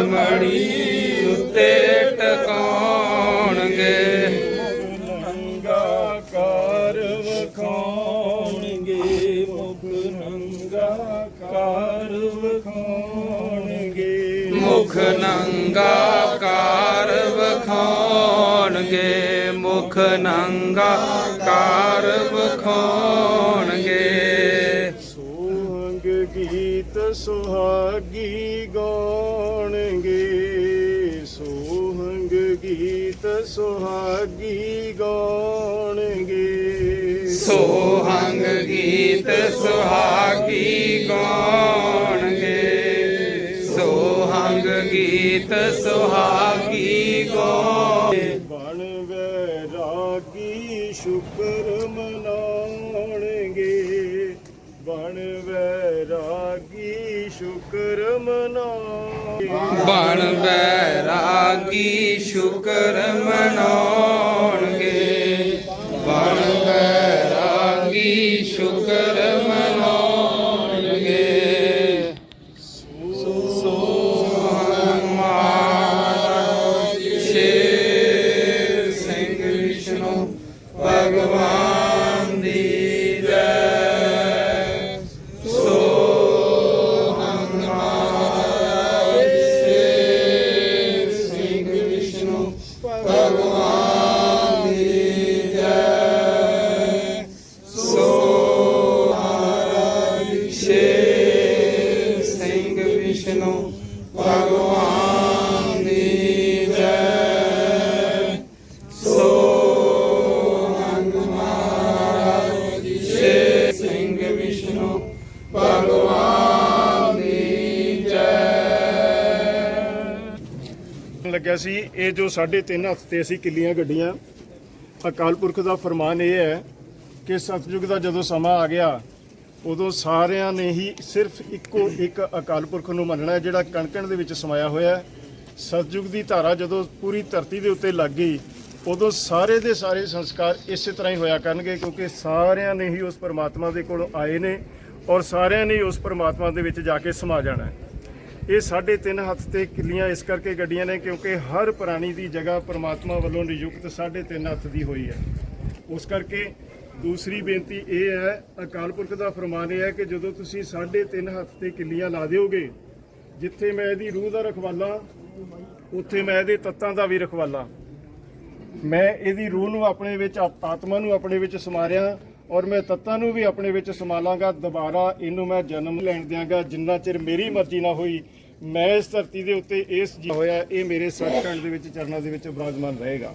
ਮੜੀ ਉੱਤੇ ਟਿਕਾਉਣਗੇ। ਨੰਗਾ ਕਾਰ ਵਖਾਉਣਗੇ ਮੁਖ ਨੰਗਾ ਕਾਰ ਵਖਾਉਣਗੇ। ਮੁਖ ਨੰਗਾ ਕਾਰ ਵਖਾਉਣਗੇ ਮੁਖ ਨੰਗਾ ਕਾਰ ਵਖਾਉਣਗੇ। ਸੋਹੰਗ ਗੀਤ ਸੁਹਾਗੀ ਗਾਉਣਗੇ ਸੁਹਾਗੀ ਗਾਉਣਗੇ। ਸੋਹੰਗ ਗੀਤ ਸੁਹਾਗੀ ਗਾਉਣਗੇ। ਸੋਹੰਗ ਗੀਤ ਸੁਹਾਗੀ ਗਾਉਣਗੇ। ਬਣ ਬੈਰਾਗੀ ਸ਼ੁਕਰ ਮਨਾਉਣਗੇ। ਭਗਵਾਨ ਦੀ ਜੈ। ਲੱਗਿਆ ਸੀ, ਇਹ ਜੋ ਸਾਡੇ ਤਿੰਨ ਹੱਥ ਤੇ ਅਸੀਂ ਕਿੱਲੀਆਂ ਗੱਡੀਆਂ ਅਕਾਲ ਪੁਰਖ ਦਾ ਫਰਮਾਨ ਇਹ ਹੈ ਕਿ ਸਤਜੁਗ ਦਾ ਜਦੋਂ ਸਮਾਂ ਆ ਗਿਆ, ਉਦੋਂ ਸਾਰਿਆਂ ਨੇ ਹੀ ਸਿਰਫ ਇੱਕੋ ਇੱਕ ਅਕਾਲ ਪੁਰਖ ਨੂੰ ਮੰਨਣਾ ਹੈ, ਜਿਹੜਾ ਕਣਕਣ ਦੇ ਵਿੱਚ ਸਮਾਇਆ ਹੋਇਆ ਹੈ। ਸਤਜੁਗ ਦੀ ਧਾਰਾ ਜਦੋਂ ਪੂਰੀ ਧਰਤੀ ਦੇ ਉੱਤੇ ਲੱਗ ਗਈ ਉਦੋਂ ਸਾਰੇ ਦੇ ਸਾਰੇ ਸੰਸਕਾਰ ਇਸੇ ਤਰ੍ਹਾਂ ਹੀ ਹੋਇਆ ਕਰਨਗੇ, ਕਿਉਂਕਿ ਸਾਰਿਆਂ ਨੇ ਹੀ ਉਸ ਪਰਮਾਤਮਾ ਦੇ ਕੋਲ ਆਏ ਨੇ ਔਰ ਸਾਰਿਆਂ ਨੇ ਉਸ ਪਰਮਾਤਮਾ ਦੇ ਵਿੱਚ ਜਾ ਕੇ ਸਮਾ ਜਾਣਾ ਹੈ। ਇਹ ਸਾਢੇ ਤਿੰਨ ਹੱਥ ਤੇ ਕਿੱਲੀਆਂ ਇਸ ਕਰਕੇ ਗੱਡੀਆਂ ਨੇ, ਕਿਉਂਕਿ ਹਰ ਪ੍ਰਾਣੀ ਦੀ ਜਗ੍ਹਾ ਪਰਮਾਤਮਾ ਵੱਲੋਂ ਨਿਯੁਕਤ ਸਾਢੇ ਤਿੰਨ ਹੱਥ ਦੀ ਹੋਈ ਹੈ। ਉਸ ਕਰਕੇ ਦੂਸਰੀ ਬੇਨਤੀ ਇਹ ਹੈ, ਅਕਾਲ ਪੁਰਖ ਦਾ ਫਰਮਾਨ ਇਹ ਹੈ ਕਿ ਜਦੋਂ ਤੁਸੀਂ ਸਾਢੇ ਤਿੰਨ ਹੱਥ ਤੇ ਕਿੱਲੀਆਂ ਲਾ ਦਿਓਗੇ, ਜਿੱਥੇ ਮੈਂ ਇਹਦੀ ਰੂਹ ਦਾ ਰਖਵਾਲਾ, ਉੱਥੇ ਮੈਂ ਇਹਦੇ ਤੱਤਾਂ ਦਾ ਵੀ ਰਖਵਾਲਾ। ਮੈਂ ਇਹਦੀ ਰੂਹ ਨੂੰ ਆਪਣੇ ਵਿੱਚ ਆਤਮਾ ਨੂੰ ਆਪਣੇ ਵਿੱਚ ਸਮਾਰਿਆ ਔਰ ਮੈਂ ਤੱਤਾਂ ਨੂੰ ਵੀ ਆਪਣੇ ਵਿੱਚ ਸਮਾ ਲਾਂਗਾ ਦੁਬਾਰਾ ਇਹਨੂੰ ਮੈਂ ਜਨਮ ਲੈਣ ਦਿਆਂਗਾ। ਜਿੰਨਾ ਚਿਰ ਮੇਰੀ ਮਰਜ਼ੀ ਨਾ ਹੋਈ ਮੈਂ ਇਸ ਧਰਤੀ ਦੇ ਉੱਤੇ ਇਸ ਜੀ ਹੋਇਆ ਇਹ ਮੇਰੇ ਸੱਚਖੰਡ ਦੇ ਵਿੱਚ ਚਰਨਾਂ ਦੇ ਵਿੱਚ ਬਿਰਾਜਮਾਨ ਰਹੇਗਾ।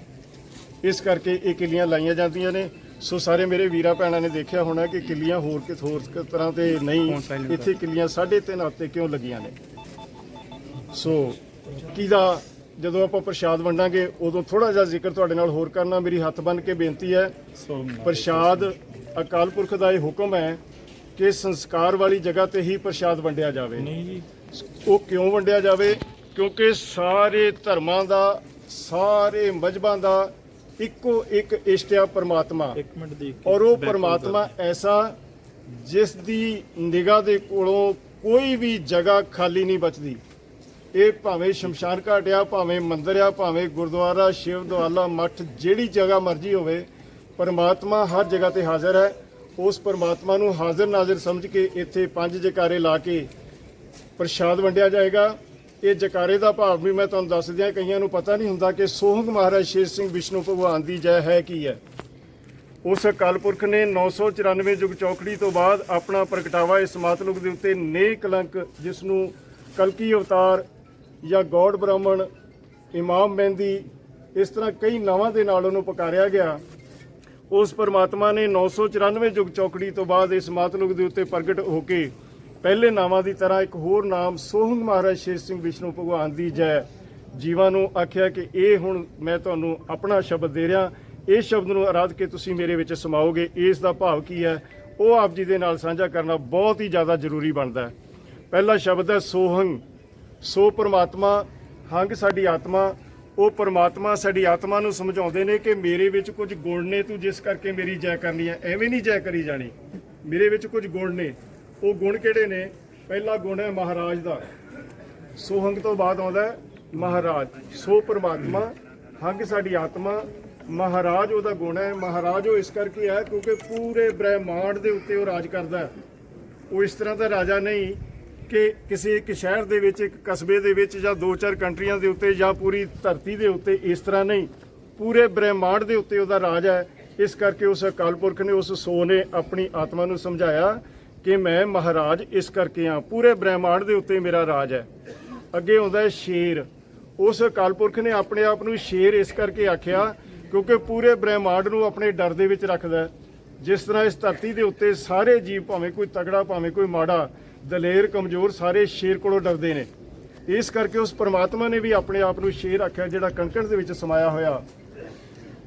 ਇਸ ਕਰਕੇ ਇਹ ਕਿੱਲੀਆਂ ਲਾਈਆਂ ਜਾਂਦੀਆਂ ਨੇ। ਸੋ ਸਾਰੇ ਮੇਰੇ ਵੀਰਾ ਭੈਣਾਂ ਨੇ ਦੇਖਿਆ ਹੋਣਾ ਕਿ ਕਿੱਲੀਆਂ ਹੋਰ ਕਿ ਹੋਰ ਤਰ੍ਹਾਂ ਤੇ ਨਹੀਂ। ਇੱਥੇ ਕਿੱਲੀਆਂ ਸਾਢੇ ਤਿੰਨ ਹਫ਼ਤੇ ਕਿਉਂ ਲੱਗੀਆਂ ਨੇ? ਸੋ ਕਿਹਦਾ ਜਦੋਂ ਆਪਾਂ ਪ੍ਰਸ਼ਾਦ ਵੰਡਾਂਗੇ ਉਦੋਂ ਥੋੜਾ ਜਿਹਾ ਜ਼ਿਕਰ ਤੁਹਾਡੇ ਨਾਲ ਹੋਰ ਕਰਨਾ। ਮੇਰੀ ਹੱਥ ਬੰਨ ਕੇ ਬੇਨਤੀ ਹੈ ਪ੍ਰਸ਼ਾਦ ਅਕਾਲ ਪੁਰਖ ਦਾ ਇਹ ਹੁਕਮ ਹੈ ਕਿ ਸੰਸਕਾਰ ਵਾਲੀ ਜਗ੍ਹਾ ਤੇ ਹੀ ਪ੍ਰਸ਼ਾਦ ਵੰਡਿਆ ਜਾਵੇ। ਨਹੀਂ ਜੀ। ਉਹ ਕਿਉਂ ਵੰਡਿਆ ਜਾਵੇ? ਕਿਉਂਕਿ ਸਾਰੇ ਧਰਮਾਂ ਦਾ ਸਾਰੇ ਮਜ਼ਹਬਾਂ ਦਾ ਇੱਕੋ ਇੱਕ ਇਸ਼ਟਿਆ ਪਰਮਾਤਮਾ। ਇੱਕ ਮਿੰਟ ਦੀ ਔਰ ਉਹ ਪਰਮਾਤਮਾ ਐਸਾ ਜਿਸ ਦੀ ਨਿਗਾਹ ਦੇ ਕੋਲੋਂ ਕੋਈ ਵੀ ਜਗ੍ਹਾ ਖਾਲੀ ਨਹੀਂ ਬਚਦੀ। ਇਹ ਭਾਵੇਂ ਸ਼ਮਸ਼ਾਨ ਘਾਟ ਆ, ਭਾਵੇਂ ਮੰਦਿਰ ਆ, ਭਾਵੇਂ ਗੁਰਦੁਆਰਾ, ਸ਼ਿਵ ਦੁਆਲਾ, ਮੱਠ, ਜਿਹੜੀ ਜਗ੍ਹਾ ਮਰਜ਼ੀ ਹੋਵੇ, ਪਰਮਾਤਮਾ ਹਰ ਜਗ੍ਹਾ ਤੇ ਹਾਜ਼ਰ ਹੈ। ਉਸ ਪਰਮਾਤਮਾ ਨੂੰ ਹਾਜ਼ਰ ਨਾਜ਼ਰ ਸਮਝ ਕੇ ਇੱਥੇ ਪੰਜ ਜਕਾਰੇ ਲਾ ਕੇ ਪ੍ਰਸ਼ਾਦ ਵੰਡਿਆ ਜਾਏਗਾ। ਇਹ ਜਕਾਰੇ ਦਾ ਭਾਵ ਵੀ ਮੈਂ ਤੁਹਾਨੂੰ ਦੱਸ ਦਿਆਂ, ਕਈਆਂ ਨੂੰ ਪਤਾ ਨਹੀਂ ਹੁੰਦਾ ਕਿ ਸੋਹੰਗ ਮਹਾਰਾਜ ਸ਼ੇਰ ਸਿੰਘ ਵਿਸ਼ਨੂੰ ਭਗਵਾਨ ਦੀ ਜੈ ਹੈ ਕੀ ਹੈ। ਉਸ ਅਕਾਲ ਪੁਰਖ ਨੇ 994 ਯੁਗ ਚੌਕੜੀ ਤੋਂ ਬਾਅਦ ਆਪਣਾ ਪ੍ਰਗਟਾਵਾ ਇਸ ਮਾਤਲੁਕ ਦੇ ਉੱਤੇ ਨੇ ਕਲੰਕ ਜਿਸ ਨੂੰ ਕਲਕੀ ਅਵਤਾਰ ਜਾਂ ਗੋਡ ਬ੍ਰਾਹਮਣ, ਇਮਾਮ ਮਹਿੰਦੀ, ਇਸ ਤਰ੍ਹਾਂ ਕਈ ਨਾਵਾਂ ਦੇ ਨਾਲ ਉਹਨੂੰ ਪੁਕਾਰਿਆ ਗਿਆ। ਉਸ ਪਰਮਾਤਮਾ ਨੇ 994 ਯੁਗ ਚੌਕੜੀ ਤੋਂ ਬਾਅਦ ਇਸ ਮਾਤਲੁਕ ਦੇ ਉੱਤੇ ਪ੍ਰਗਟ ਹੋ ਕੇ ਪਹਿਲੇ ਨਾਵਾਂ ਦੀ ਤਰ੍ਹਾਂ ਇੱਕ ਹੋਰ ਨਾਮ ਸੋਹੰਗ ਮਹਾਰਾਜ ਸ਼ੇਰ ਸਿੰਘ ਵਿਸ਼ਨੂੰ ਭਗਵਾਨ ਦੀ ਜੈ ਜੀਵਾਂ ਨੂੰ ਆਖਿਆ ਕਿ ਇਹ ਹੁਣ ਮੈਂ ਤੁਹਾਨੂੰ ਆਪਣਾ ਸ਼ਬਦ ਦੇ ਰਿਹਾ। ਇਸ ਸ਼ਬਦ ਨੂੰ ਆਰਾਧ ਕੇ ਤੁਸੀਂ ਮੇਰੇ ਵਿੱਚ ਸਮਾਓਗੇ। ਇਸ ਦਾ ਭਾਵ ਕੀ ਹੈ? ਉਹ ਆਪ ਜੀ ਦੇ ਨਾਲ ਸਾਂਝਾ ਕਰਨਾ ਬਹੁਤ ਹੀ ਜ਼ਿਆਦਾ ਜ਼ਰੂਰੀ ਬਣਦਾ ਹੈ। ਪਹਿਲਾ ਸ਼ਬਦ ਹੈ ਸੋਹੰਗ। ਸੋ ਪਰਮਾਤਮਾ ਹੰਗ ਸਾਡੀ ਆਤਮਾ, ਉਹ ਪਰਮਾਤਮਾ ਸਾਡੀ ਆਤਮਾ ਨੂੰ ਸਮਝਾਉਂਦੇ ਨੇ ਕਿ ਮੇਰੇ ਵਿੱਚ ਕੁਝ ਗੁਣ ਨੇ, ਤੂੰ ਜਿਸ ਕਰਕੇ ਮੇਰੀ ਜੈ ਕਰਨੀ ਹੈ, ਐਵੇਂ ਨਹੀਂ ਜੈ ਕਰੀ ਜਾਣੀ। ਮੇਰੇ ਵਿੱਚ ਕੁਝ ਗੁਣ ਨੇ, ਉਹ ਗੁਣ ਕਿਹੜੇ ਨੇ? ਪਹਿਲਾ ਗੁਣ ਹੈ ਮਹਾਰਾਜ ਦਾ। ਸੋਹੰਗ ਤੋਂ ਬਾਅਦ ਆਉਂਦਾ ਮਹਾਰਾਜ। ਸੋ ਪਰਮਾਤਮਾ ਹੰਗ ਸਾਡੀ ਆਤਮਾ, ਮਹਾਰਾਜ ਉਹਦਾ ਗੁਣ ਹੈ। ਮਹਾਰਾਜ ਉਹ ਇਸ ਕਰਕੇ ਹੈ ਕਿਉਂਕਿ ਪੂਰੇ ਬ੍ਰਹਿਮੰਡ ਦੇ ਉੱਤੇ ਉਹ ਰਾਜ ਕਰਦਾ ਹੈ। ਉਹ ਇਸ ਤਰ੍ਹਾਂ ਦਾ ਰਾਜਾ ਨਹੀਂ ਕਿ ਕਿਸੇ ਇੱਕ ਸ਼ਹਿਰ ਦੇ ਵਿੱਚ, ਇੱਕ ਕਸਬੇ ਦੇ ਵਿੱਚ ਜਾਂ ਦੋ ਚਾਰ ਕੰਟਰੀਆਂ ਦੇ ਉੱਤੇ ਜਾਂ ਪੂਰੀ ਧਰਤੀ ਦੇ ਉੱਤੇ ਇਸ ਤਰ੍ਹਾਂ ਨਹੀਂ, ਪੂਰੇ ਬ੍ਰਹਿਮੰਡ ਦੇ ਉੱਤੇ ਉਹਦਾ ਰਾਜ ਹੈ। ਇਸ ਕਰਕੇ ਉਸ ਅਕਾਲ ਪੁਰਖ ਨੇ ਉਸ ਸੋ ਨੇ ਆਪਣੀ ਆਤਮਾ ਨੂੰ ਸਮਝਾਇਆ ਕਿ ਮੈਂ ਮਹਾਰਾਜ, ਇਸ ਕਰਕੇ ਆ ਪੂਰੇ ਬ੍ਰਹਿਮੰਡ ਦੇ ਉੱਤੇ ਮੇਰਾ ਰਾਜ ਹੈ। ਅੱਗੇ ਆਉਂਦਾ ਹੈ ਸ਼ੇਰ। ਉਸ ਅਕਾਲ ਪੁਰਖ ਨੇ ਆਪਣੇ ਆਪ ਨੂੰ ਸ਼ੇਰ ਇਸ ਕਰਕੇ ਆਖਿਆ ਕਿਉਂਕਿ ਪੂਰੇ ਬ੍ਰਹਿਮੰਡ ਨੂੰ ਆਪਣੇ ਡਰ ਦੇ ਵਿੱਚ ਰੱਖਦਾ ਹੈ। ਜਿਸ ਤਰ੍ਹਾਂ ਇਸ ਧਰਤੀ ਦੇ ਉੱਤੇ ਸਾਰੇ ਜੀਵ ਭਾਵੇਂ ਕੋਈ ਤਗੜਾ, ਭਾਵੇਂ ਕੋਈ ਮਾੜਾ, ਦਲੇਰ, ਕਮਜ਼ੋਰ ਸਾਰੇ ਸ਼ੇਰ ਕੋਲੋਂ ਡਰਦੇ ਨੇ। ਇਸ ਕਰਕੇ ਉਸ ਪਰਮਾਤਮਾ ਨੇ ਵੀ ਆਪਣੇ ਆਪ ਨੂੰ ਸ਼ੇਰ ਆਖਿਆ, ਜਿਹੜਾ ਕੰਕਣ ਦੇ ਵਿੱਚ ਸਮਾਇਆ ਹੋਇਆ।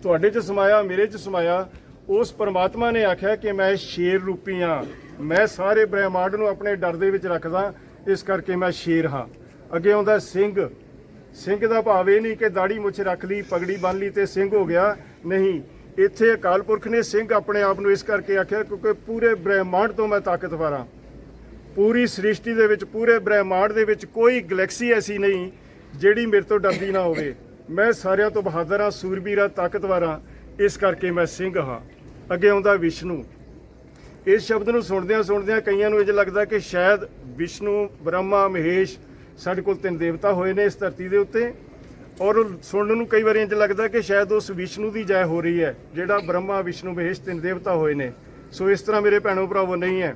ਤੁਹਾਡੇ 'ਚ ਸਮਾਇਆ, ਮੇਰੇ 'ਚ ਸਮਾਇਆ, ਉਸ ਪਰਮਾਤਮਾ ਨੇ ਆਖਿਆ ਕਿ ਮੈਂ ਸ਼ੇਰ ਰੂਪੀ ਹਾਂ। ਮੈਂ ਸਾਰੇ ਬ੍ਰਹਿਮੰਡ ਨੂੰ ਆਪਣੇ ਡਰ ਦੇ ਵਿੱਚ ਰੱਖਦਾ, ਇਸ ਕਰਕੇ ਮੈਂ ਸ਼ੇਰ ਹਾਂ। ਅੱਗੇ ਆਉਂਦਾ ਸਿੰਘ। ਸਿੰਘ ਦਾ ਭਾਵ ਇਹ ਨਹੀਂ ਕਿ ਦਾੜੀ ਮੁੱਛ ਰੱਖ ਲਈ, ਪਗੜੀ ਬੰਨ ਲਈ ਤੇ ਸਿੰਘ ਹੋ ਗਿਆ। ਨਹੀਂ ਇੱਥੇ ਅਕਾਲ ਪੁਰਖ ਨੇ ਸਿੰਘ ਆਪਣੇ ਆਪ ਨੂੰ ਇਸ ਕਰਕੇ ਆਖਿਆ, ਕਿਉਂਕਿ ਪੂਰੇ ਬ੍ਰਹਿਮੰਡ ਤੋਂ ਮੈਂ ਤਾਕਤਵਰ ਹਾਂ। ਪੂਰੀ ਸ੍ਰਿਸ਼ਟੀ ਦੇ ਵਿੱਚ, ਪੂਰੇ ਬ੍ਰਹਿਮੰਡ ਦੇ ਵਿੱਚ ਕੋਈ ਗੈਲੈਕਸੀ ਐਸੀ ਨਹੀਂ ਜਿਹੜੀ ਮੇਰੇ ਤੋਂ ਡਰਦੀ ਨਾ ਹੋਵੇ। ਮੈਂ ਸਾਰਿਆਂ ਤੋਂ ਬਹਾਦਰ ਹਾਂ, ਸੂਰਬੀਰ ਹਾਂ, ਤਾਕਤਵਰ ਹਾਂ। ਇਸ ਕਰਕੇ ਮੈਂ ਸਿੰਘ ਹਾਂ। ਅੱਗੇ ਆਉਂਦਾ ਵਿਸ਼ਨੂੰ। ਇਸ ਸ਼ਬਦ ਨੂੰ ਸੁਣਦਿਆਂ ਸੁਣਦਿਆਂ ਕਈਆਂ ਨੂੰ ਇੰਜ ਲੱਗਦਾ ਕਿ ਸ਼ਾਇਦ ਵਿਸ਼ਨੂੰ, ਬ੍ਰਹਮਾ, ਮਹੇਸ਼ ਸਾਡੇ ਕੋਲ ਤਿੰਨ ਦੇਵਤਾ ਹੋਏ ਨੇ ਇਸ ਧਰਤੀ ਦੇ ਉੱਤੇ। ਔਰ ਸੁਣਨ ਨੂੰ ਕਈ ਵਾਰੀ ਇੰਜ ਲੱਗਦਾ ਕਿ ਸ਼ਾਇਦ ਉਸ ਵਿਸ਼ਨੂੰ ਦੀ ਜੈ ਹੋ ਰਹੀ ਹੈ, ਜਿਹੜਾ ਬ੍ਰਹਮਾ, ਵਿਸ਼ਨੂੰ ਮਹੇਸ਼ ਤਿੰਨ ਦੇਵਤਾ ਹੋਏ ਨੇ। ਸੋ ਇਸ ਤਰ੍ਹਾਂ ਮੇਰੇ ਭੈਣੋ ਭਰਾਵੋ ਨਹੀਂ ਹੈ।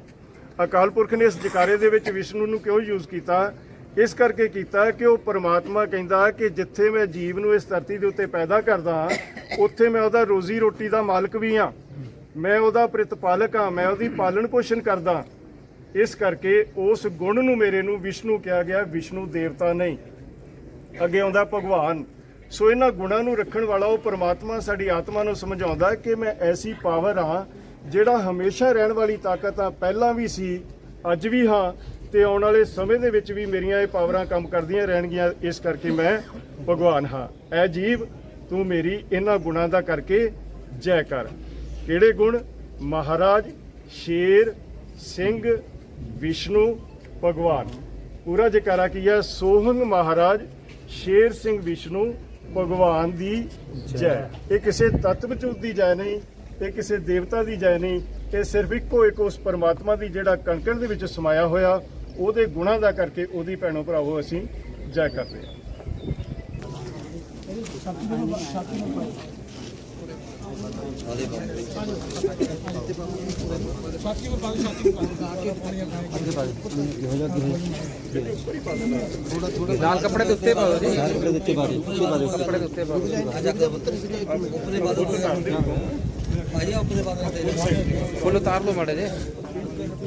ਅਕਾਲ ਪੁਰਖ ਨੇ ਇਸ ਜਕਾਰੇ ਦੇ ਵਿੱਚ ਵਿਸ਼ਨੂੰ ਨੂੰ ਕਿਉਂ ਯੂਜ਼ ਕੀਤਾ? ਇਸ ਕਰਕੇ ਕੀਤਾ ਕਿ ਉਹ ਪਰਮਾਤਮਾ ਕਹਿੰਦਾ ਕਿ ਜਿੱਥੇ ਮੈਂ ਜੀਵ ਨੂੰ ਇਸ ਧਰਤੀ ਦੇ ਉੱਤੇ ਪੈਦਾ ਕਰਦਾ ਹਾਂ, ਉੱਥੇ ਮੈਂ ਉਹਦਾ ਰੋਜ਼ੀ ਰੋਟੀ ਦਾ ਮਾਲਕ ਵੀ ਹਾਂ। ਮੈਂ ਉਹਦਾ ਪ੍ਰਤਪਾਲਕ ਹਾਂ, ਮੈਂ ਉਹਦੀ ਪਾਲਣ ਪੋਸ਼ਣ ਕਰਦਾ ਇਸ ਕਰਕੇ ਉਸ ਗੁਣ ਨੂੰ ਮੇਰੇ ਨੂੰ ਵਿਸ਼ਨੂੰ ਕਿਹਾ ਗਿਆ, ਵਿਸ਼ਨੂੰ ਦੇਵਤਾ ਨਹੀਂ। ਅੱਗੇ ਆਉਂਦਾ ਭਗਵਾਨ। ਸੋ ਇਹਨਾਂ ਗੁਣਾਂ ਨੂੰ ਰੱਖਣ ਵਾਲਾ ਉਹ ਪਰਮਾਤਮਾ ਸਾਡੀ ਆਤਮਾ ਨੂੰ ਸਮਝਾਉਂਦਾ ਕਿ ਮੈਂ ਐਸੀ ਪਾਵਰ ਹਾਂ ਜਿਹੜਾ ਹਮੇਸ਼ਾ ਰਹਿਣ ਵਾਲੀ ਤਾਕਤ ਆ ਪਹਿਲਾਂ ਵੀ ਸੀ, ਅੱਜ ਵੀ ਹਾਂ ਤੇ ਆਉਣ ਵਾਲੇ ਸਮੇਂ ਦੇ ਵਿੱਚ ਵੀ ਮੇਰੀਆਂ ਇਹ ਪਾਵਰਾਂ ਕੰਮ ਕਰਦੀਆਂ ਰਹਿਣਗੀਆਂ, ਇਸ ਕਰਕੇ ਮੈਂ ਭਗਵਾਨ ਹਾਂ। ਐ ਜੀਵ, ਤੂੰ ਮੇਰੀ ਇਹਨਾਂ ਗੁਣਾਂ ਦਾ ਕਰਕੇ ਜੈ ਕਰ। ਕਿਹੜੇ ਗੁਣ? ਮਹਾਰਾਜ, ਸ਼ੇਰ, ਸਿੰਘ, ਵਿਸ਼ਨੂੰ, ਭਗਵਾਨ। ਪੂਰਾ ਜਕਾਰਾ ਕੀ ਹੈ? ਸੋਹੰਗ ਮਹਾਰਾਜ ਸ਼ੇਰ ਸਿੰਘ ਵਿਸ਼ਨੂੰ ਭਗਵਾਨ ਦੀ ਜੈ। ਇਹ ਕਿਸੇ ਤਤਵ ਚੂਤ ਦੀ ਜੈ ਨਹੀਂ, ਇਹ ਕਿਸੇ ਦੇਵਤਾ ਦੀ ਜੈ ਨਹੀਂ, ਇਹ ਸਿਰਫ ਇੱਕੋ ਇੱਕ ਉਸ ਪਰਮਾਤਮਾ ਦੀ ਜਿਹੜਾ ਕਣਕਣ ਦੇ ਵਿੱਚ ਸਮਾਇਆ ਹੋਇਆ, ਉਹਦੇ ਗੁਣਾਂ ਦਾ ਕਰਕੇ ਉਹਦੀ ਭੈਣੋ ਭਰਾਵੋ ਅਸੀਂ ਜੈ ਕਰਦੇ ਹਾਂ। ਲਾਲ ਕੱਪੜੇ ਦੇ ਉੱਤੇ ਪਾਓ ਜੀ। ਕੱਪੜੇ ਦੇ ਉੱਤੇ ਪਾ ਦਿਓ ਕੱਪੜੇ ਦੇ ਉੱਤੇ ਪਾਓ। ਫੁੱਲ ਉਤਾਰ ਲਓ ਮਾੜੇ ਜੇ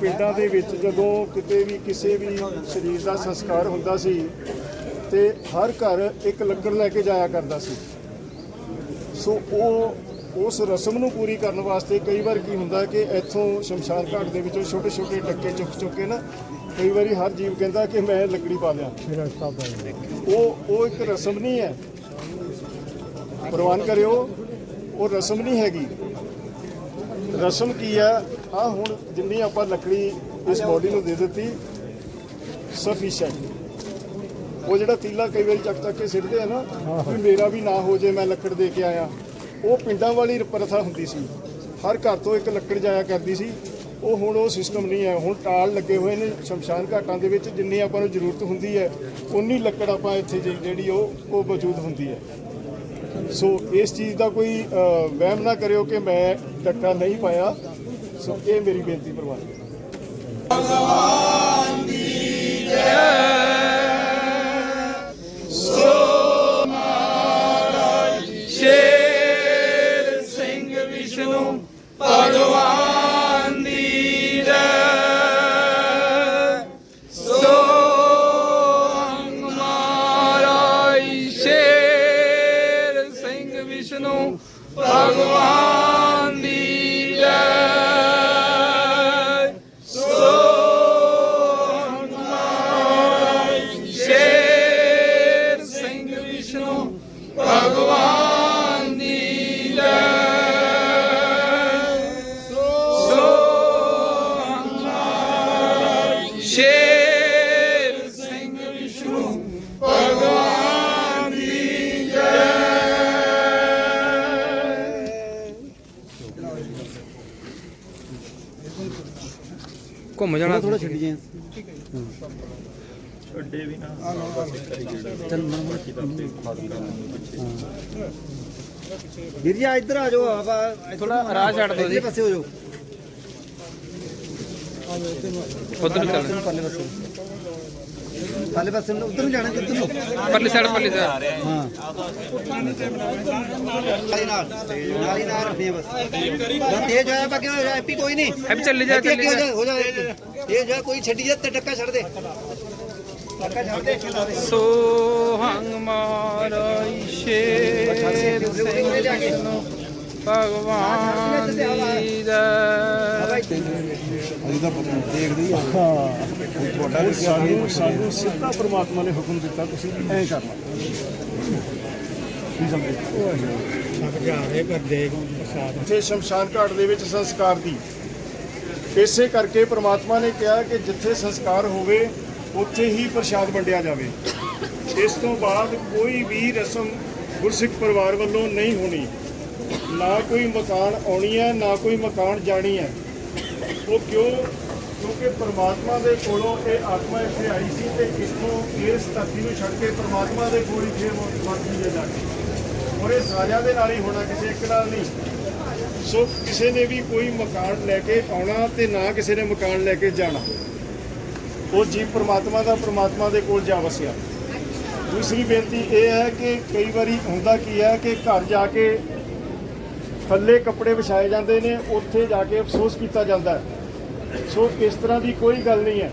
ਪਿੰਡਾਂ ਦੇ ਵਿੱਚ ਜਦੋਂ ਕਿਤੇ ਵੀ ਕਿਸੇ ਵੀ ਸਰੀਰ ਦਾ ਸੰਸਕਾਰ ਹੁੰਦਾ ਸੀ ਤੇ ਹਰ ਘਰ ਇੱਕ ਲੱਕੜ ਲੈ ਕੇ ਜਾਇਆ ਕਰਦਾ ਸੀ। ਸੋ ਉਹ ਉਸ ਰਸਮ ਨੂੰ ਪੂਰੀ ਕਰਨ ਵਾਸਤੇ ਕਈ ਵਾਰ ਕੀ ਹੁੰਦਾ ਕਿ ਇੱਥੋਂ ਸ਼ਮਸ਼ਾਨ ਘਾਟ ਦੇ ਵਿੱਚੋਂ ਛੋਟੇ ਛੋਟੇ ਟੱਕੇ ਚੁੱਕ ਚੁੱਕ ਕੇ ਨਾ ਕਈ ਵਾਰੀ ਹਰ ਜੀਵ ਕਹਿੰਦਾ ਕਿ ਮੈਂ ਲੱਕੜੀ ਪਾ ਲਿਆ। ਉਹ ਉਹ ਇੱਕ ਰਸਮ ਨਹੀਂ ਹੈ। ਪ੍ਰਵਾਨ ਕਰਿਓ ਉਹ ਰਸਮ ਨਹੀਂ ਹੈਗੀ। ਰਸਮ ਕੀ ਹੈ ਆ ਹੁਣ ਜਿੰਨੀ ਆਪਾਂ ਲੱਕੜੀ ਇਸ ਬੋਡੀ ਨੂੰ ਦੇ ਦਿੱਤੀ ਸਫੀਸ਼ੀਐਂਟ ਉਹ ਜਿਹੜਾ ਤੀਲਾ ਕਈ ਵਾਰੀ ਚੱਕ ਚੱਕ ਕੇ ਸਿੱਟਦੇ ਆ ਨਾ, ਵੀ ਮੇਰਾ ਵੀ ਨਾ ਹੋ ਜੇ, ਮੈਂ ਲੱਕੜ ਦੇ ਕੇ ਆਇਆ। ਉਹ ਪਿੰਡਾਂ ਵਾਲੀ ਪ੍ਰਥਾ ਹੁੰਦੀ ਸੀ। ਹਰ ਘਰ ਤੋਂ ਇੱਕ ਲੱਕੜ ਜਾਇਆ ਕਰਦੀ ਸੀ। ਉਹ ਹੁਣ ਉਹ ਸਿਸਟਮ ਨਹੀਂ ਹੈ ਹੁਣ ਟਾਲ ਲੱਗੇ ਹੋਏ ਨੇ ਸ਼ਮਸ਼ਾਨ ਘਾਟਾਂ ਦੇ ਵਿੱਚ, ਜਿੰਨੀ ਆਪਾਂ ਨੂੰ ਜ਼ਰੂਰਤ ਹੁੰਦੀ ਹੈ ਉਨੀ ਲੱਕੜ ਆਪਾਂ ਇੱਥੇ ਜਿਹੜੀ ਉਹ ਉਹ ਮੌਜੂਦ ਹੁੰਦੀ ਹੈ। ਸੋ ਇਸ ਚੀਜ਼ ਦਾ ਕੋਈ ਵਹਿਮ ਨਾ ਕਰਿਓ ਕਿ ਮੈਂ ਡੱਕਾ ਨਹੀਂ ਪਾਇਆ। ਸੋ ਇਹ ਮੇਰੀ ਬੇਨਤੀ ਪ੍ਰਵਾਨ। ਕਰੋ ਸ਼ੇਰ ਸਿੰਘ ਵਿਸ਼ਨੂੰ ਘੁੰਮ ਜਾਣਾ ਥੋੜਾ ਛੱਡੀ ਜੇ ਅੱਡੇ ਵੀ ਨਾ। ਚੱਲ ਮਨ ਵੀਰ ਜੀ ਇੱਧਰ ਆ ਜਾਓ ਆਪਾਂ ਥੋੜਾ ਰਾਹ ਛੱਡ ਦਿਓ ਜੀ। ਪਾਸੇ ਹੋ ਜਾਓ। ਉਧਰ ਚੱਲ। ਪਰਲੇ ਪਾਸੇ। ਪਰਲੇ ਪਾਸੇ ਨੂੰ ਉਧਰ ਨੂੰ ਜਾਣਾ ਕਿੱਧਰ ਨੂੰ। ਪਰਲੀ ਸਾਈਡ ਪਰਲੀ ਸਾਈਡ ਹਾਂ। ਨਾਲੀ ਨਾਲ ਨਾਲੀ ਨਾਲ ਰੱਖਣੀ ਹੈ ਬਸ। ਜਾਂ ਤੇਜ਼ ਹੋਇਆ ਬਾਕੀ ਐਪੀ ਕੋਈ ਨਹੀਂ। ਐਪੀ ਚੱਲੀ ਜਾ, ਐਪੀ ਅੱਗੇ ਚੱਲੀ ਹੋ ਜਾ ਹੋ ਜਾ ਤੇਜ਼ ਹੋਇਆ ਕੋਈ ਛੱਡੀ ਜਾ ਤੇ ਟੱਕਾ ਛੱਡ ਦੇ। ਟੱਕਾ ਛੱਡ ਦੇ। ਸੋ ਹੰਗ ਸ਼ੇਰ ਸਿੰਘ ਵਿਸ਼ਨੂੰ ਭਗਵਾਨ ਦੀ ਜੈ ਹੁਣ ਸਾਨੂੰ ਸਾਨੂੰ ਸਿੱਧਾ ਪ੍ਰਮਾਤਮਾ ਨੇ ਹੁਕਮ ਦਿੱਤਾ ਤੁਸੀਂ ਐਂ ਕਰਨਾ ਕੀ ਸਮਝੇ ਇੱਥੇ ਸ਼ਮਸ਼ਾਨ ਘਾਟ ਦੇ ਵਿੱਚ ਸੰਸਕਾਰ ਦੀ ਇਸੇ ਕਰਕੇ ਪ੍ਰਮਾਤਮਾ ਨੇ ਕਿਹਾ ਕਿ ਜਿੱਥੇ ਸੰਸਕਾਰ ਹੋਵੇ ਉੱਥੇ ਹੀ ਪ੍ਰਸ਼ਾਦ ਵੰਡਿਆ ਜਾਵੇ। ਇਸ ਤੋਂ ਬਾਅਦ ਕੋਈ ਵੀ ਰਸਮ ਗੁਰਸਿੱਖ ਪਰਿਵਾਰ ਵੱਲੋਂ ਨਹੀਂ ਹੋਣੀ। ਨਾ ਕੋਈ ਮਕਾਨ ਆਉਣੀ ਹੈ ਨਾ ਕੋਈ ਮਕਾਨ ਜਾਣੀ ਹੈ। ਉਹ ਕਿਉਂ? ਕਿਉਂਕਿ ਪਰਮਾਤਮਾ ਦੇ ਕੋਲੋਂ ਇਹ ਆਤਮਾ ਇੱਥੇ ਆਈ ਸੀ ਤੇ ਇਸਨੂੰ ਇਸ ਧਰਤੀ ਨੂੰ ਛੱਡ ਕੇ ਪਰਮਾਤਮਾ ਦੇ ਕੋਲ ਹੀ ਫੇਰ ਵਰਤੀ ਜਾ ਕੇ। ਔਰ ਇਹ ਸਾਰਿਆਂ ਦੇ ਨਾਲ ਹੀ ਹੋਣਾ ਕਿਸੇ ਇੱਕ ਨਾਲ ਨਹੀਂ। ਸੋ ਕਿਸੇ ਨੇ ਵੀ ਕੋਈ ਮਕਾਨ ਲੈ ਕੇ ਆਉਣਾ ਤੇ ਨਾ ਕਿਸੇ ਨੇ ਮਕਾਨ ਲੈ ਕੇ ਜਾਣਾ। ਉਹ ਜੀਵ ਪਰਮਾਤਮਾ ਦਾ ਪਰਮਾਤਮਾ ਦੇ ਕੋਲ ਜਾ ਵਸਿਆ। ਦੂਸਰੀ ਬੇਨਤੀ ਇਹ ਹੈ ਕਿ ਕਈ ਵਾਰੀ ਹੁੰਦਾ ਕੀ ਹੈ ਕਿ ਘਰ ਜਾ ਕੇ ਥੱਲੇ ਕੱਪੜੇ ਵਿਛਾਏ ਜਾਂਦੇ ਨੇ, ਉੱਥੇ ਜਾ ਕੇ ਅਫਸੋਸ ਕੀਤਾ ਜਾਂਦਾ ਹੈ। ਸੋ ਇਸ ਤਰ੍ਹਾਂ ਦੀ ਕੋਈ ਗੱਲ ਨਹੀਂ ਹੈ।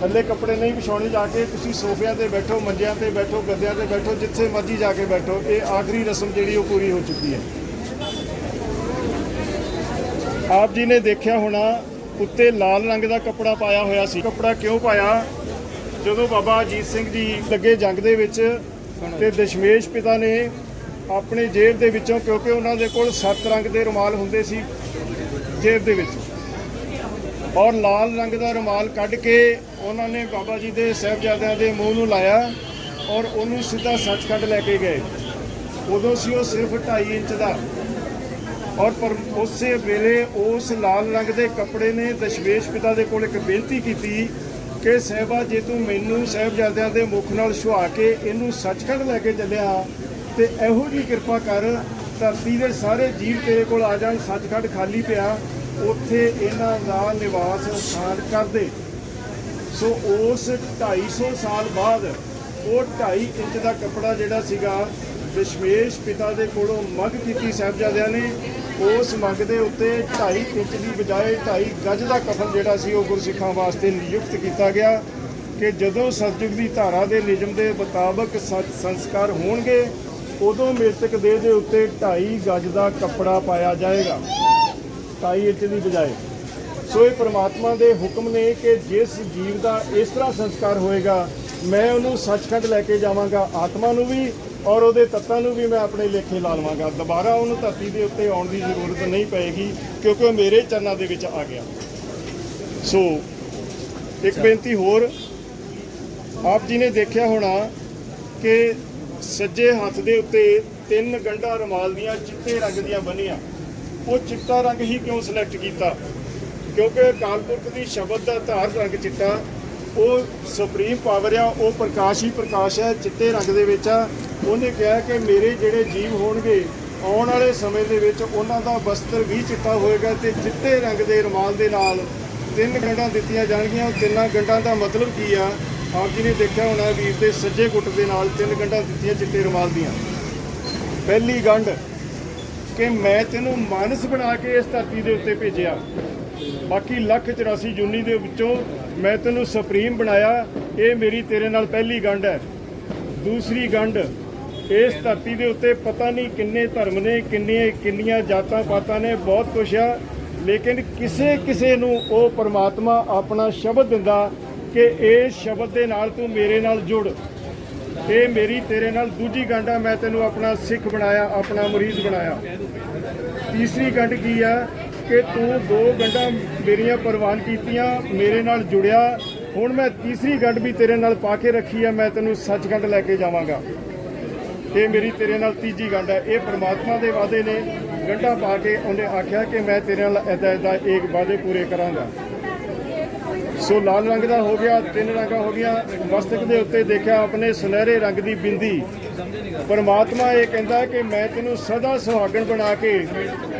ਥੱਲੇ ਕੱਪੜੇ ਨਹੀਂ ਵਿਛਾਉਣੇ, ਜਾ ਕੇ ਤੁਸੀਂ ਸੋਫਿਆਂ ਤੇ ਬੈਠੋ, ਮੰਜਿਆਂ ਤੇ ਬੈਠੋ, ਗੱਦਿਆਂ ਤੇ ਬੈਠੋ, ਜਿੱਥੇ ਮਰਜ਼ੀ ਜਾ ਕੇ ਬੈਠੋ, ਇਹ ਆਖਰੀ ਰਸਮ ਜਿਹੜੀ ਉਹ ਪੂਰੀ ਹੋ ਚੁੱਕੀ ਹੈ। ਆਪ ਜੀ ਨੇ ਦੇਖਿਆ ਹੋਣਾ, ਉੱਤੇ ਲਾਲ ਰੰਗ ਦਾ ਕੱਪੜਾ ਪਾਇਆ ਹੋਇਆ ਸੀ। ਕੱਪੜਾ ਕਿਉਂ ਪਾਇਆ? ਜਦੋਂ ਬਾਬਾ ਅਜੀਤ ਸਿੰਘ ਜੀ ਲੱਗੇ ਜੰਗ ਦੇ ਵਿੱਚ ਤੇ ਦਸ਼ਮੇਸ਼ ਪਿਤਾ ਨੇ ਆਪਣੇ ਜੇਬ ਦੇ ਵਿੱਚੋਂ, ਕਿਉਂਕਿ ਉਹਨਾਂ ਦੇ ਕੋਲ ਸੱਤ ਰੰਗ ਦੇ ਰੁਮਾਲ ਹੁੰਦੇ ਸੀ ਜੇਬ ਦੇ ਵਿੱਚ ਔਰ ਲਾਲ ਰੰਗ ਦਾ ਰੁਮਾਲ ਕੱਢ ਕੇ ਉਹਨਾਂ ਨੇ ਬਾਬਾ ਜੀ ਦੇ ਸਾਹਿਬਜ਼ਾਦਿਆਂ ਦੇ ਮੂੰਹ ਨੂੰ ਲਾਇਆ ਔਰ ਉਹਨੂੰ ਸਿੱਧਾ ਸੱਚਖੰਡ ਲੈ ਕੇ ਗਏ। ਉਦੋਂ ਸੀ ਉਹ ਸਿਰਫ 2.5 ਇੰਚ ਦਾ। ਔਰ ਪਰ ਉਸੇ ਵੇਲੇ ਉਸ ਲਾਲ ਰੰਗ ਦੇ ਕੱਪੜੇ ਨੇ ਦਸ਼ਵੇਸ਼ ਪਿਤਾ ਦੇ ਕੋਲ ਇੱਕ ਬੇਨਤੀ ਕੀਤੀ ਕਿ ਸਹਿਬਾ, ਜੇ ਤੂੰ ਮੈਨੂੰ ਸਾਹਿਬਜ਼ਾਦਿਆਂ ਦੇ ਮੁਖ ਨਾਲ ਛੁਆ ਕੇ ਇਹਨੂੰ ਸੱਚਖੰਡ ਲੈ ਕੇ ਚੱਲਿਆ ਤੇ ਇਹੋ ਜੀ ਕਿਰਪਾ ਕਰ, ਧਰਤੀ ਦੇ ਸਾਰੇ ਜੀਵ ਤੇਰੇ ਕੋਲ ਆ ਜਾਣ, ਸੱਚਖੰਡ ਖਾਲੀ ਪਿਆ। ਉੱਥੇ ਇਹਨਾਂ ਦਾ ਨਿਵਾਸ ਸਥਾਨ ਕਰਦੇ। ਸੋ ਉਸ 250 ਸਾਲ ਬਾਅਦ ਉਹ 2.5 ਇੰਚ ਦਾ ਕੱਪੜਾ ਜਿਹੜਾ ਸੀਗਾ ਦਸ਼ਮੇਸ਼ ਪਿਤਾ ਦੇ ਕੋਲੋਂ ਮੰਗ ਕੀਤੀ ਸਾਹਿਬਜ਼ਾਦਿਆਂ ਨੇ, ਉਸ ਮੰਗ ਦੇ ਉੱਤੇ 2.5 ਇੰਚ ਦੀ ਬਜਾਏ 2.5 ਗਜ ਦਾ ਕਫਨ ਜਿਹੜਾ ਸੀ ਉਹ ਗੁਰਸਿੱਖਾਂ ਵਾਸਤੇ ਨਿਯੁਕਤ ਕੀਤਾ ਗਿਆ ਕਿ ਜਦੋਂ ਸਤਜੁਗ ਦੀ ਧਾਰਾ ਦੇ ਨਿਯਮ ਦੇ ਮੁਤਾਬਕ ਸਤ ਸੰਸਕਾਰ ਹੋਣਗੇ, ਉਦੋਂ ਮ੍ਰਿਤਕ ਦੇਹ ਦੇ ਉੱਤੇ 2.5 ਗਜ ਦਾ ਕੱਪੜਾ ਪਾਇਆ ਜਾਏਗਾ। 2.5 ਇੰਚ ਦੀ ਬਜਾਏ। ਸੋ ਇਹ ਪ੍ਰਮਾਤਮਾ ਦੇ ਹੁਕਮ ਨੇ ਕਿ ਜਿਸ ਜੀਵ ਦਾ ਇਸ ਤਰ੍ਹਾਂ ਸੰਸਕਾਰ ਹੋਏਗਾ, ਮੈਂ ਉਹਨੂੰ ਸੱਚਖੰਡ ਲੈ ਕੇ ਜਾਵਾਂਗਾ, ਆਤਮਾ ਨੂੰ ਵੀ ਔਰ ਉਹਦੇ ਤੱਤਾਂ ਨੂੰ ਵੀ ਮੈਂ ਆਪਣੇ ਲੇਖੇ ਲਾ ਲਵਾਂਗਾ। ਦੁਬਾਰਾ ਉਹਨੂੰ ਧਰਤੀ ਦੇ ਉੱਤੇ ਆਉਣ ਦੀ ਜ਼ਰੂਰਤ ਨਹੀਂ ਪਏਗੀ, ਕਿਉਂਕਿ ਉਹ ਮੇਰੇ ਚਰਨਾਂ ਦੇ ਵਿੱਚ ਆ ਗਿਆ। ਸੋ, ਇੱਕ ਬੇਨਤੀ ਹੋਰ, ਆਪ ਜੀ ਨੇ ਦੇਖਿਆ ਹੋਣਾ ਕਿ ਸੱਜੇ ਹੱਥ ਦੇ ਉੱਤੇ ਤਿੰਨ ਗੰਢਾਂ ਰਮਾਲ ਦੀਆਂ ਚਿੱਟੇ ਰੰਗ ਦੀਆਂ ਬੰਨੀਆਂ। ਉਹ ਚਿੱਟਾ ਰੰਗ ਹੀ ਕਿਉਂ ਸਿਲੈਕਟ ਕੀਤਾ? ਕਿਉਂਕਿ ਅਕਾਲ ਦੀ ਸ਼ਬਦ ਦਾ ਧਾਰ ਰੰਗ ਚਿੱਟਾ, ਉਹ ਸੁਪਰੀਮ ਪਾਵਰ ਆ, ਉਹ ਪ੍ਰਕਾਸ਼ ਹੀ ਪ੍ਰਕਾਸ਼ ਹੈ, ਚਿੱਟੇ ਰੰਗ ਦੇ ਵਿੱਚ ਆ। ਉਹਨੇ ਕਿਹਾ ਕਿ ਮੇਰੇ ਜਿਹੜੇ ਜੀਵ ਹੋਣਗੇ, ਆਉਣ ਵਾਲੇ ਸਮੇਂ ਦੇ ਵਿੱਚ ਉਹਨਾਂ ਦਾ ਵਸਤਰ ਵੀ ਚਿੱਟਾ ਹੋਏਗਾ ਤੇ ਚਿੱਟੇ ਰੰਗ ਦੇ ਰੁਮਾਲ ਦੇ ਨਾਲ ਤਿੰਨ ਗੰਢਾਂ ਦਿੱਤੀਆਂ ਜਾਣਗੀਆਂ। ਉਹ ਤਿੰਨਾਂ ਗੰਢਾਂ ਦਾ ਮਤਲਬ ਕੀ ਆ? ਆਪ ਜੀ ਨੇ ਦੇਖਿਆ ਹੋਣਾ ਵੀਰ ਦੇ ਸੱਜੇ ਗੁੱਟ ਦੇ ਨਾਲ ਤਿੰਨ ਗੰਢਾਂ ਦਿੱਤੀਆਂ ਚਿੱਟੇ ਰੁਮਾਲ ਦੀਆਂ। ਪਹਿਲੀ ਗੰਢ ਕਿ ਮੈਂ ਤੈਨੂੰ ਮਾਨਸ ਬਣਾ ਕੇ ਇਸ ਧਰਤੀ ਦੇ ਉੱਤੇ ਭੇਜਿਆ। ਬਾਕੀ ਲੱਖ 84 ਜੁਨੀ ਦੇ ਵਿੱਚੋਂ ਮੈਂ ਤੈਨੂੰ ਸੁਪਰੀਮ ਬਣਾਇਆ। ਇਹ ਮੇਰੀ ਤੇਰੇ ਨਾਲ ਪਹਿਲੀ ਗੰਢ ਹੈ। ਦੂਸਰੀ ਗੰਢ, ਇਸ ਧਰਤੀ ਦੇ ਉੱਤੇ ਪਤਾ ਨਹੀਂ ਕਿੰਨੇ ਧਰਮ ਨੇ, ਕਿੰਨੇ, ਕਿੰਨੀਆਂ ਜਾਤਾਂ ਪਾਤਾਂ ਨੇ, ਬਹੁਤ ਕੁਛ ਆ। ਲੇਕਿਨ ਕਿਸੇ ਕਿਸੇ ਨੂੰ ਉਹ ਪਰਮਾਤਮਾ ਆਪਣਾ ਸ਼ਬਦ ਦਿੰਦਾ ਕਿ ਇਸ ਸ਼ਬਦ ਦੇ ਨਾਲ ਤੂੰ ਮੇਰੇ ਨਾਲ ਜੁੜ। ਇਹ ਮੇਰੀ, ਤੇਰੇ ਨਾਲ ਦੂਜੀ ਗੰਢ ਆ, ਮੈਂ ਤੈਨੂੰ ਆਪਣਾ ਸਿੱਖ ਬਣਾਇਆ, ਆਪਣਾ ਮਰੀਜ਼ ਬਣਾਇਆ। ਤੀਸਰੀ ਗੰਢ ਕੀ ਆ? ਕਿ ਤੂੰ ਦੋ ਗੰਢਾਂ ਮੇਰੀਆਂ ਪ੍ਰਵਾਨ ਕੀਤੀਆਂ, ਮੇਰੇ ਨਾਲ ਜੁੜਿਆ। ਹੁਣ ਮੈਂ ਤੀਸਰੀ ਗੰਢ ਵੀ ਤੇਰੇ ਨਾਲ ਪਾ ਕੇ ਰੱਖੀ ਆ, ਮੈਂ ਤੈਨੂੰ ਸੱਚ ਗੰਢ ਲੈ ਕੇ ਜਾਵਾਂਗਾ। ਇਹ ਮੇਰੀ, ਤੇਰੇ ਨਾਲ ਤੀਜੀ ਗੰਢ ਹੈ ਇਹ ਪ੍ਰਮਾਤਮਾ ਦੇ ਵਾਅਦੇ ਨੇ। ਗੰਢਾਂ ਪਾ ਕੇ ਉਹਨੇ ਆਖਿਆ ਕਿ ਮੈਂ ਤੇਰੇ ਨਾਲ ਐਦਾ ਐਦਾ ਏਕ ਵਾਅਦੇ ਪੂਰੇ ਕਰਾਂਗਾ। ਸੋ ਲਾਲ ਰੰਗ ਦਾ ਹੋ ਗਿਆ, ਤਿੰਨ ਰੰਗਾਂ ਹੋ ਗਈਆਂ। ਮਸਤਕ ਦੇ ਉੱਤੇ ਦੇਖਿਆ ਆਪਣੇ ਸੁਨਹਿਰੇ ਰੰਗ ਦੀ ਬਿੰਦੀ। ਪਰਮਾਤਮਾ ਇਹ ਕਹਿੰਦਾ ਕਿ ਮੈਂ ਤੈਨੂੰ ਸਦਾ ਸੁਹਾਗਣ ਬਣਾ ਕੇ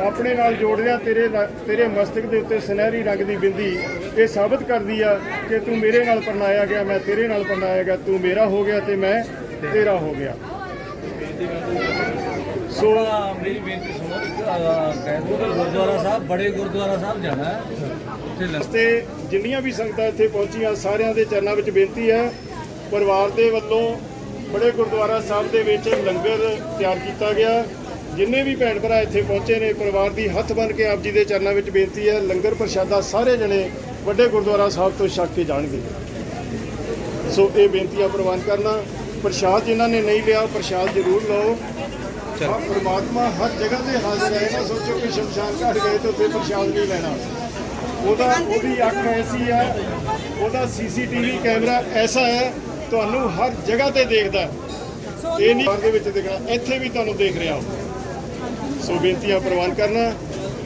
ਆਪਣੇ ਨਾਲ ਜੋੜ ਲਿਆ ਤੇਰੇ ਤੇਰੇ ਮਸਤਕ ਦੇ ਉੱਤੇ ਸੁਨਹਿਰੀ ਰੰਗ ਦੀ ਬਿੰਦੀ। ਇਹ ਸਾਬਤ ਕਰਦੀ ਆ ਕਿ ਤੂੰ ਮੇਰੇ ਨਾਲ ਪਰਨਾਇਆ ਗਿਆ, ਮੈਂ ਤੇਰੇ ਨਾਲ ਪਰਨਾਇਆ ਗਿਆ, ਤੂੰ ਮੇਰਾ ਹੋ ਗਿਆ ਤੇ ਮੈਂ ਤੇਰਾ ਹੋ ਗਿਆ। ਸੋ ਮੇਰੀ ਬੇਨਤੀ ਸੁਣੋ ਕੈਦੂ ਗੁਰਦੁਆਰਾ ਸਾਹਿਬ, ਬੜੇ ਗੁਰਦੁਆਰਾ ਸਾਹਿਬ ਜਾਣਾ ਹੈ। ਉੱਥੇ ਜਿੰਨੀਆਂ ਵੀ ਸੰਗਤਾਂ ਇੱਥੇ ਪਹੁੰਚੀਆਂ, ਸਾਰਿਆਂ ਦੇ ਚਰਨਾਂ ਵਿੱਚ ਬੇਨਤੀ ਹੈ, ਪਰਿਵਾਰ ਦੇ ਵੱਲੋਂ ਬੜੇ ਗੁਰਦੁਆਰਾ ਸਾਹਿਬ ਦੇ ਵਿੱਚ ਲੰਗਰ ਤਿਆਰ ਕੀਤਾ ਗਿਆ। ਜਿੰਨੇ ਵੀ ਭੈਣ ਭਰਾ ਇੱਥੇ ਪਹੁੰਚੇ ਨੇ, ਪਰਿਵਾਰ ਦੀ ਹੱਥ ਬੰਨ ਕੇ ਆਪ ਜੀ ਦੇ ਚਰਨਾਂ ਵਿੱਚ ਬੇਨਤੀ ਹੈ, ਲੰਗਰ ਪ੍ਰਸ਼ਾਦਾ ਸਾਰੇ ਜਣੇ ਵੱਡੇ ਗੁਰਦੁਆਰਾ ਸਾਹਿਬ ਤੋਂ ਛਕ ਕੇ ਜਾਣਗੇ। ਸੋ ਇਹ ਬੇਨਤੀਆਂ ਪ੍ਰਵਾਨ ਕਰਨਾ। ਪ੍ਰਸ਼ਾਦ ਜਿਨ੍ਹਾਂ ਨੇ ਨਹੀਂ ਲਿਆ, ਪ੍ਰਸ਼ਾਦ ਜ਼ਰੂਰ ਲਓ। ਹਾਂ ਪ੍ਰਮਾਤਮਾ ਹਰ ਜਗ੍ਹਾ ਤੇ ਹਾਜ਼ਰ ਹੈ ਨਾ ਸੋਚੋ ਕਿ ਸ਼ਮਸ਼ਾਨ ਘਾਟ ਗਏ ਤੇ ਉੱਥੇ ਪ੍ਰਸ਼ਾਦ ਨਹੀਂ ਲੈਣਾ ਉਹਦਾ ਉਹਦੀ ਅੱਖ ਐਸੀ ਹੈ, ਉਹਦਾ ਸੀਸੀਟੀਵੀ ਕੈਮਰਾ ਐਸਾ ਹੈ, ਤੁਹਾਨੂੰ ਹਰ ਜਗ੍ਹਾ ਤੇ ਦੇਖਦਾ ਇਹ ਨਹੀਂ ਦੇ ਵਿੱਚ ਦੇਖਣਾ, ਇੱਥੇ ਵੀ ਤੁਹਾਨੂੰ ਦੇਖ ਰਿਹਾ ਹੋ ਸੋ ਬੇਨਤੀਆਂ ਪ੍ਰਵਾਨ ਕਰਨਾ,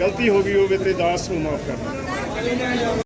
ਗਲਤੀ ਹੋ ਗਈ ਹੋਵੇ ਤੇ ਦਾਸ ਨੂੰ ਮਾਫ ਕਰਨਾ।